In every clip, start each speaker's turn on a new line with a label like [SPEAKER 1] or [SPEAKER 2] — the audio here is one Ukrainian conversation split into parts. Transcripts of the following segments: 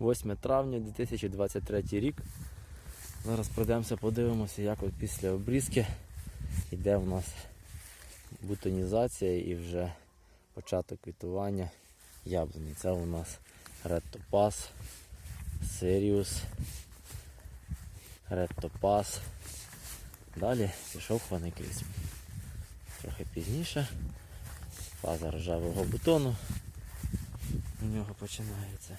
[SPEAKER 1] 8 травня 2023 рік. Зараз пройдемося, подивимося, як от після обрізки йде в нас бутонізація і вже початок квітування яблуні. Це у нас Red Topaz, Sirius, Red Topaz. Далі пішов Хваникрізм. Трохи пізніше. Фаза ржавого бутону у нього починається.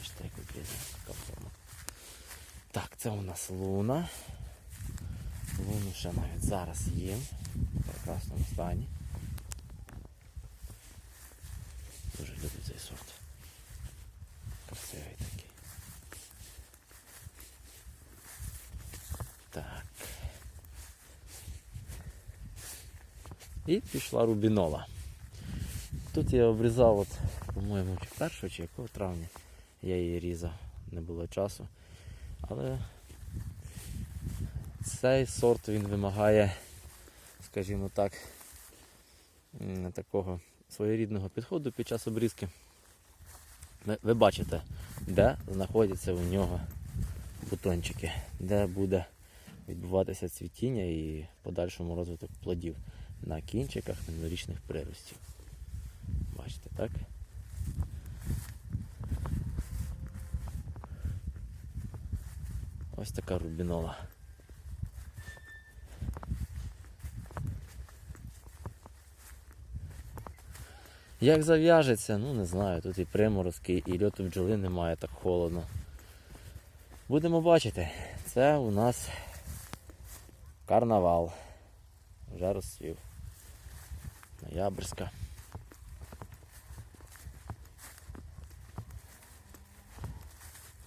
[SPEAKER 1] Аж так обрізана така форма. Так, це у нас луна. Луну ще навіть зараз їм в прекрасному стані. Дуже люблю цей сорт. Красивий такий. Так. І пішла рубінола. Тут я обрізав, от, по-моєму, чи 1 чи якого травня я її різав, не було часу. Але цей сорт він вимагає, скажімо так, такого своєрідного підходу під час обрізки. Ви, бачите, де знаходяться у нього бутончики, де буде відбуватися цвітіння і подальшому розвиток плодів на кінчиках минулорічних приростів. Бачите, так? Ось така рубінола. Як зав'яжеться, ну не знаю, тут і приморозки, і льоту бджоли немає так холодно. Будемо бачити. Це у нас карнавал. Вже розцвів. Ноябрьська.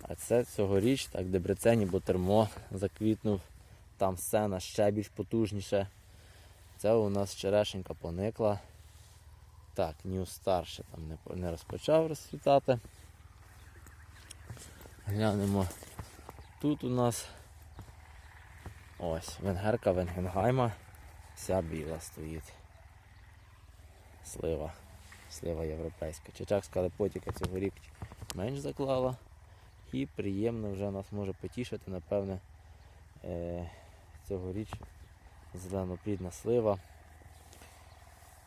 [SPEAKER 1] А це цьогоріч, так Дебрецені, бо термо заквітнув. Там сцена ще більш потужніше. Це у нас черешенька поникла. Так, New Star ще там не, не розпочав розцвітати. Глянемо. Тут у нас ось венгерка Венгенгайма. Вся біла стоїть. Слива. Слива європейська. Чечакська лепотіка цьогоріч менш заклала. І приємно вже нас може потішити, напевне, е- цьогоріч зеленоплідна слива.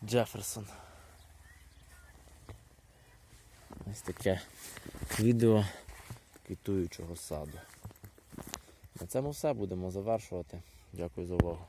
[SPEAKER 1] Джеферсон. Ось таке відео квітуючого саду. На цьому все будемо завершувати. Дякую за увагу.